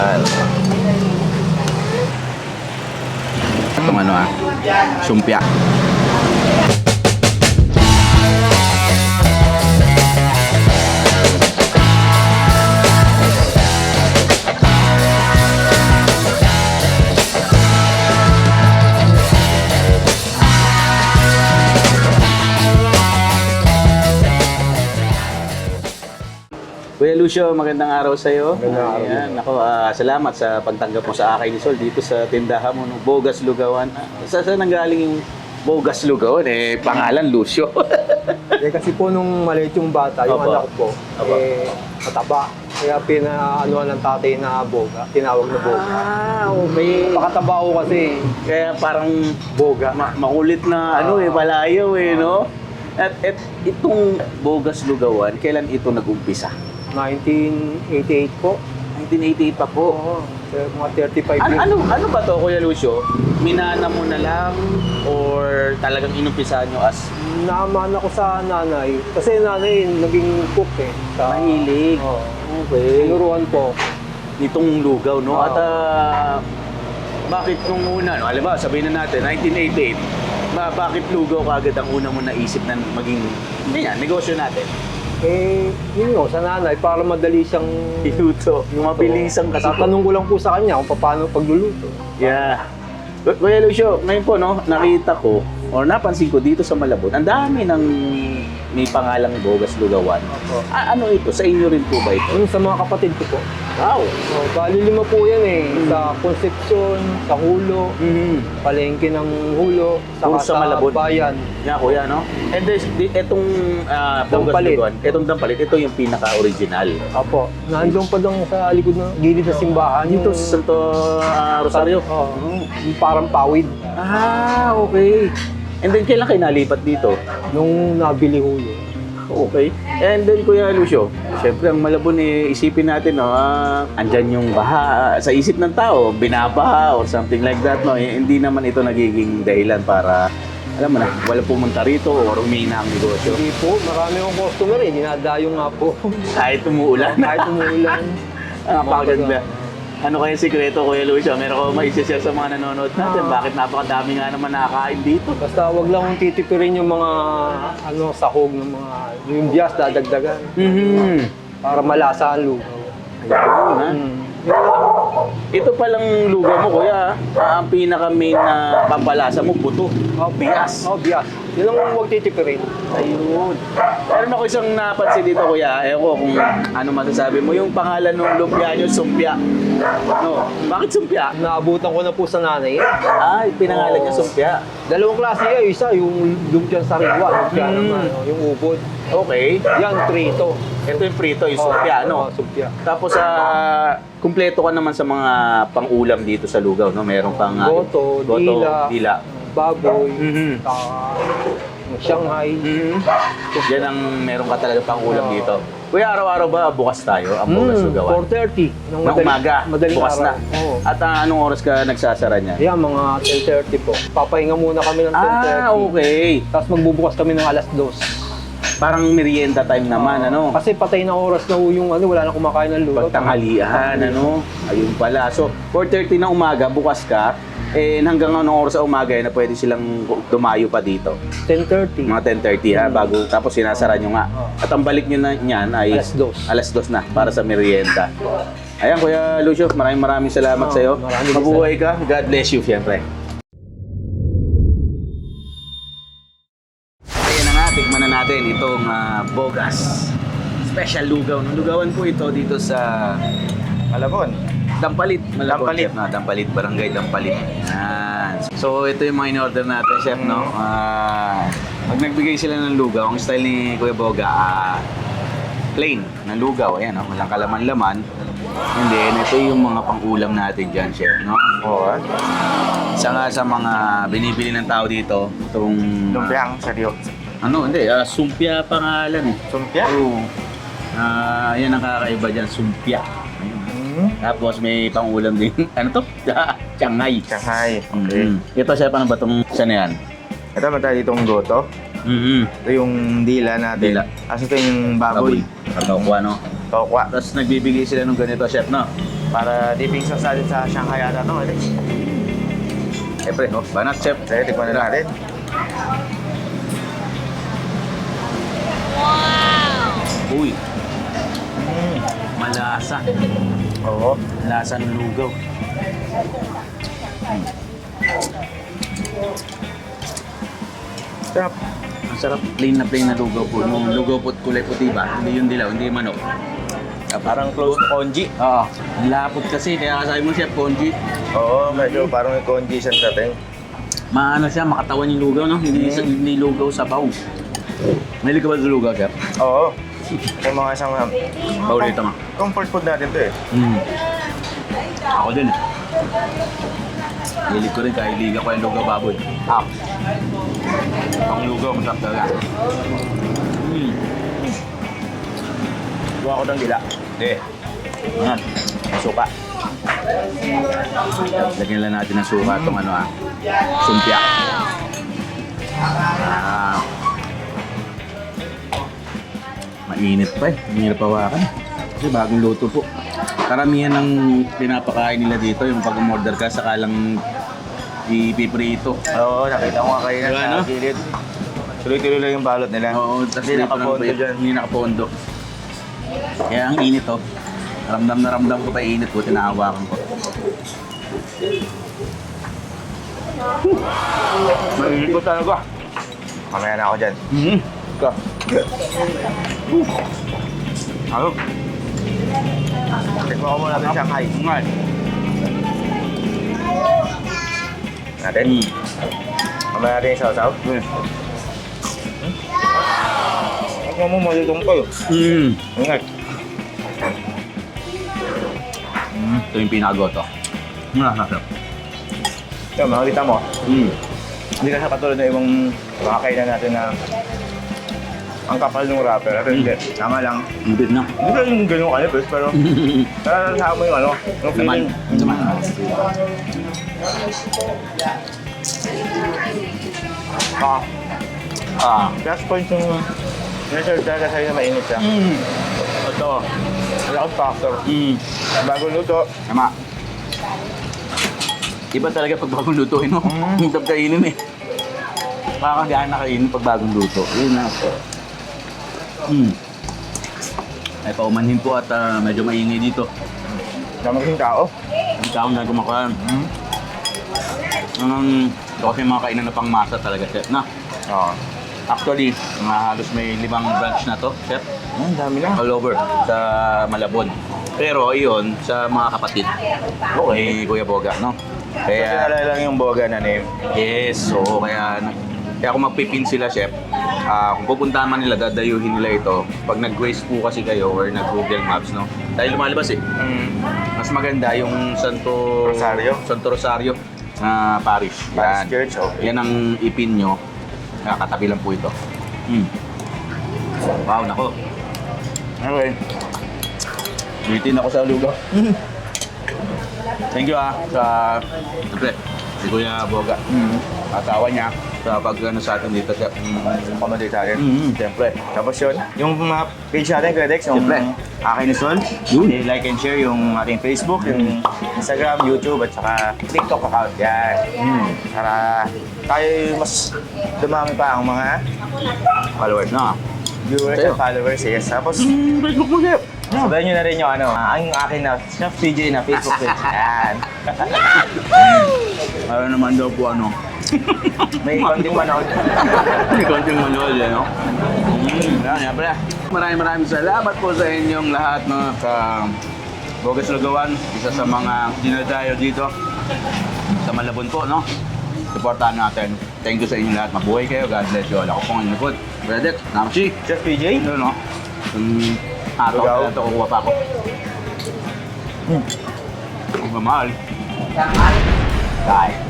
Yan. Itong ano ah, sumpya. Kuya Lucio, magandang araw sa iyo. Magandang araw Ayan, ako, ah, salamat sa pagtanggap mo sa akin ni Sol dito sa tindahan mo ng Bogas Lugawan. Ah, Sa saan nanggaling yung Bogas Lugawan? Eh, pangalan Lucio. Eh kasi po nung maliit yung bata, yung Opo. anak ko, Opo. eh mataba. Kaya pinaanuan ng tatay na boga, tinawag na boga. ah, okay. Pakataba ko kasi Kaya parang boga. ma- makulit na ano eh, palayaw eh, no? At, at itong Bogas Lugawan, kailan ito nag-umpisa? 1988 po. 1988 pa po. Oo, eh, mga 35 Ano, years. ano, ano ba to, Kuya Lucio? Minana mo na lang or talagang inumpisahan nyo as Naaman ako sa nanay. Kasi nanay naging cook eh. Sa, mahilig? Oo. Okay. Tinuruan po. Itong lugaw, no? Oo. At ah, bakit nung una, no? Alam ba, sabihin na natin, 1988, ba, bakit lugaw kagad ang una mo naisip na maging, hindi yan, negosyo natin? Eh, yun yun, sa nanay, para madali siyang Iluto. Yung mabilisang kasi. Tatanong ko lang po sa kanya kung paano pagluluto. Yeah. Ku- Kuya Lucio, ngayon po, no, nakita ko, or napansin ko dito sa Malabon, ang dami ng may pangalang Bogas Lugawan. Opo. A- ano ito? Sa inyo rin po ba ito? Yun sa mga kapatid ko po. Wow! Oh, bali lima po yan eh. Sa Concepcion, sa Hulo, Mm-hmm. palengke ng Hulo, Puro saka sa sa Malabon. bayan. Yan, kuya, no? And this, di, itong uh, Bogas Dampalit. Lugawan, itong Dampalit, ito yung pinaka-original. Apo, nandiyon pa lang sa likod ng gilid ng simbahan. Dito sa Santo ah, Rosario. Oo. yung parang pawid. Ah, okay. And then, kailan kayo nalipat dito? Nung nabili Hulo. Okay. And then, Kuya Lucio, syempre, ang malabon eh, isipin natin, no, ah, andyan yung baha sa isip ng tao, binabaha or something like that, no? Eh, hindi naman ito nagiging dahilan para, alam mo na, wala pumunta rito or umina ang negosyo. Hindi po, marami akong customer eh. Dinadayo nga po. Kahit umuulan. Kahit umuulan. Napakaganda. Ano kaya sikreto, Kuya Lucio? Meron ko maisishare sa mga nanonood natin. Ah. Bakit napakadami nga naman nakakain dito? Basta wag lang kong titipirin yung mga ano sahog ng mga yung bias dadagdagan Mhm. para malasa ang lugaw. Ayun, ha? Mm. Ito palang lugaw mo, kuya. ah, ang pinaka-main na pampalasa mo, buto. Oh, Bigas. Oh, bias. Yun lang huwag titipirin. Ayun. Meron ako isang napansin dito, kuya. Ewan ko kung ano masasabi mo. Yung pangalan ng lumpia nyo, sumpia. No. Bakit sumpia? Naabutan ko na po sa nanay. Ay, pinangalan niya sumpia. Dalawang klase yan. Isa, yung lumpiang sariwa. Lumpia Mm. naman. oh, yung ubod. Okay. Yan, trito. Ito yung prito, yung sumpia, no? Oh, sumpia. Tapos, ah, kumpleto ka naman sa mga pang-ulam dito sa lugaw, no? Meron pang... ah, Goto, dila. dila. Baboy. Mhm. yung Shanghai. Mm. Yan ang meron ka talaga pang ulam Oo. dito. Kuya, araw-araw ba bukas tayo ang bukas Mm, lugawan? 4.30 ng Ng umaga, madaling bukas araw. na. Oo. At ah, anong oras ka nagsasara niya? Yan, mga 10.30 po. Papahinga muna kami ng 10.30. Ah, okay. Tapos magbubukas kami ng alas 2. Parang merienda time naman, ano? Kasi patay na oras na ho yung ano, wala na kumakain ng lugaw. Pagtanghalian, ano? Ayun pala. So, 4.30 na umaga, bukas ka. Eh, hanggang anong oras sa umaga eh, na pwede silang dumayo pa dito? 10.30. Mga 10.30 ha, bago, tapos sinasara nyo nga. At ang balik nyo na niyan ay Alas dos. alas dos na para sa merienda. Ayan, Kuya Lucio, maraming maraming salamat Oo, sa iyo. maraming Mabuhay ka. God bless you, siyempre. Ah, bogas. Special lugaw. no? Lugawan po ito dito sa Malabon. Dampalit. Malabon, Dampalit. Chef, no? Dampalit, Barangay Dampalit. Yan. So, ito yung mga in-order natin, Chef, no? Ah, pag nagbigay sila ng lugaw, ang style ni Kuya Boga, ah, plain na lugaw. Ayan, no? walang kalaman-laman. And then, ito yung mga pang-ulam natin dyan, Chef, no? Oo. ah. Isa nga sa mga binibili ng tao dito, itong... Lumpiang saryo. Ano, hindi, ah, sumpia pangalan eh. Sumpya? Oo. Ah, yan ang kakaiba dyan, sumpia. Ayun. Mm. Tapos may pangulam din. ano to? Shanghai. Shanghai. Okay. Mhm. Ito siya, paano ba itong isa na yan? Ito mata ditong goto. Mhm. Ito yung dila natin. Dila. As ito yung baboy. Katokwa, no? Tokwa. Tapos nagbibigay sila ng ganito, chef, no? Para dipping sauce natin sa Shanghai ata to, Alex. Siyempre, oh, banat, chef. Sige, tikman na natin. Uy, Mm. malasa. Oo. Lasa ng lugaw. Sarap. Ang sarap. Plain na plain na lugaw po. Nung lugaw po kulay puti ba? Hindi yung dilaw, hindi yung manok. Parang close to congee. Oo. Ang lapot kasi, kaya sabi mo chef, ponji. Oo, medyo parang may siya dating. Maano siya, makatawan yung lugaw, no? Hindi, Mm. hindi lugaw sa baw. Mahilig ka ba sa lugaw, chef? Oo. Yung mga isang um, Baw dito, ma. comfort food natin to eh. Mm. Ako din eh. Hilig ko rin kahit liga ko yung lugaw baboy. Ah. Pang lugaw, masarap talaga. Mm. Gawa ko ng dila. Hindi. Ayan. Suka. Lagyan lang natin ng suka itong ano ah. Sumpya. Ah. Mainit pa eh. Ang hirap hawakan. Kasi bagong luto po. Karamihan ng pinapakain nila dito, yung pag umorder ka, saka lang ipiprito. Oo, nakita ko nga kayo Diba, na no? sa gilid. Tuloy-tuloy lang yung balot nila. Oo, tapos Hindi nakapondo po- dyan. Hindi nakapondo. Kaya ang init oh. Ramdam na ramdam ko pa yung init ko, tinahawakan ko. Mainit ko talaga. Mamaya na ako dyan. Mm-hmm. Ka. Ano? Tikman ko muna ng Shanghai. Ngay. Natin. Mm. Mamaya natin yung sausaw. Mm. Ako mo malutong ko. Mm. Ingat. Mm. Ito yung pinagoto. Mm. Nasasarap. Ito, makikita mo. Mm. Hindi ka sa katulad ng ibang mga kainan natin na ang kapal ng wrapper. Pero hindi. Tama lang. Impit na. Hindi ka yung ganun kalipis, pero nalalasahan mo yung ano, yung feeling. Laman. Ah, Ah. plus point yung na-serve talaga sa'yo na mainit siya. Mm. Ito, malakas factor. Mm. Bagong luto. Tama. Iba talaga pag bagong lutuin mo. Mm. Ang mm. kainin eh. Makakagana na kainin pag bagong luto. Yun na. Mm. Ay paumanhin po at ah, medyo maingay dito. Dami kasing tao. Ang taong na kumakain. Mm. Um, ito kasi mga kainan na pang masa talaga, chef. Na, Oo. actually, mga halos may limang branch na to, chef. Ang dami na. All over sa Malabon. Pero iyon sa mga kapatid. Okay. Kuya Boga, no? Kasi Kaya, nalala lang yung boga na name. yes, so kaya, kaya kung magpipin sila, chef, ah, kung pupunta man nila, dadayuhin nila ito. Pag nag-waste po kasi kayo or nag-Google Maps, no? Dahil lumalabas eh. Mm. Mas maganda yung Santo Rosario? Santo Rosario na parish. Parish Yan. Church, okay. Yan ang ipin nyo. Nakakatabi lang po ito. Hmm. Wow, nako. Okay. Bitin ako sa lugaw. Thank you ah sa siyempre, si Kuya Boga. Asawa niya sa pag ano sa atin dito siya. Accommodate sa akin. Mm-hmm. Siyempre. Tapos yun, yung mga page natin, Kuya Dex, yung Siyempre. akin ni Sol. Yun. I-like and share yung ating Facebook, yung Instagram, YouTube, at saka TikTok account. Yan. Mm. Para tayo mas dumami pa ang mga Followers na. viewers Sa'yo. and followers. Yes. Tapos, Facebook mo Jeff. sabayan nyo na rin yung ano, ah, ang akin na Chef PJ na Facebook page. Yan. Para naman daw po ano. May konting manood. May konting manood eh, no? Mm, yan, yan pala. Maraming maraming salamat po sa inyong lahat no, sa Bogas Lugawan, isa sa mga dinadayo dito sa Malabon po, no? Supportahan natin. Thank you sa inyo lahat. Mabuhay kayo. God bless you all. Ako po ang inyong Redet, Namchi. Chef PJ? Ano, no? Um, araw Lugaw. na ito, kukuha pa ako. Hmm. Ang mamahal. Kaya.